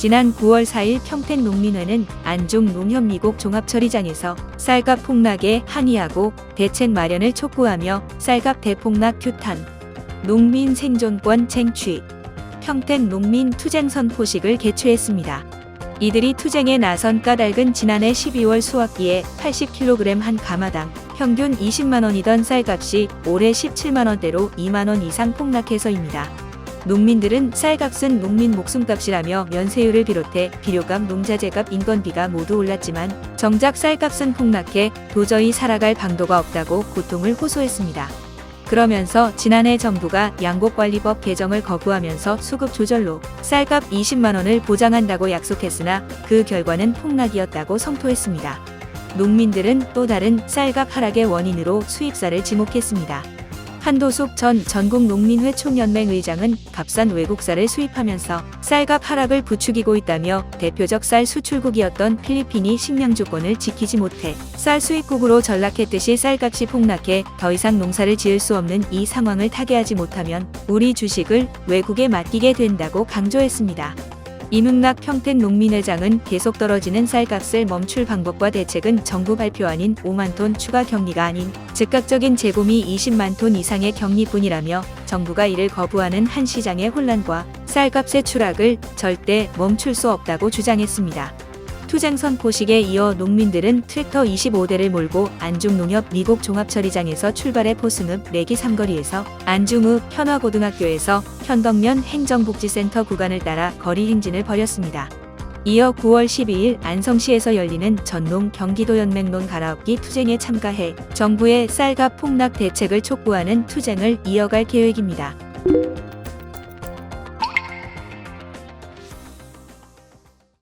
지난 9월 4일 평택 농민회는 안중 농협미국 종합처리장에서 쌀값 폭락에 항의하고 대책 마련을 촉구하며 쌀값 대폭락 규탄, 농민 생존권 쟁취, 평택 농민 투쟁 선 포식을 개최했습니다. 이들이 투쟁에 나선 까닭은 지난해 12월 수확기에 80kg 한 가마당 평균 20만 원이던 쌀값이 올해 17만 원대로 2만 원 이상 폭락해서입니다. 농민들은 쌀값은 농민 목숨값이라며 면세율을 비롯해 비료값, 농자재값, 인건비가 모두 올랐지만 정작 쌀값은 폭락해 도저히 살아갈 방도가 없다고 고통을 호소했습니다. 그러면서 지난해 정부가 양곡관리법 개정을 거부하면서 수급 조절로 쌀값 20만 원을 보장한다고 약속했으나 그 결과는 폭락이었다고 성토했습니다. 농민들은 또 다른 쌀값 하락의 원인으로 수입쌀을 지목했습니다. 한도숙 전 전국 농민회 총연맹 의장은 값싼 외국쌀을 수입하면서 쌀값 하락을 부추기고 있다며 대표적 쌀 수출국이었던 필리핀이 식량 조건을 지키지 못해 쌀 수입국으로 전락했듯이 쌀값이 폭락해 더 이상 농사를 지을 수 없는 이 상황을 타개하지 못하면 우리 주식을 외국에 맡기게 된다고 강조했습니다. 이문락 평택 농민회장은 계속 떨어지는 쌀값을 멈출 방법과 대책은 정부 발표 아닌 5만 톤 추가 격리가 아닌 즉각적인 재봄이 20만 톤 이상의 격리뿐이라며 정부가 이를 거부하는 한 시장의 혼란과 쌀값의 추락을 절대 멈출 수 없다고 주장했습니다. 투쟁선 포식에 이어 농민들은 트랙터 25대를 몰고 안중농협 미국 종합처리장에서 출발해 포승읍 내기 삼거리에서 안중읍 현화고등학교에서 현덕면 행정복지센터 구간을 따라 거리 행진을 벌였습니다. 이어 9월 12일 안성시에서 열리는 전농 경기도연맹론 갈아엎기 투쟁에 참가해 정부의 쌀값 폭락 대책을 촉구하는 투쟁을 이어갈 계획입니다.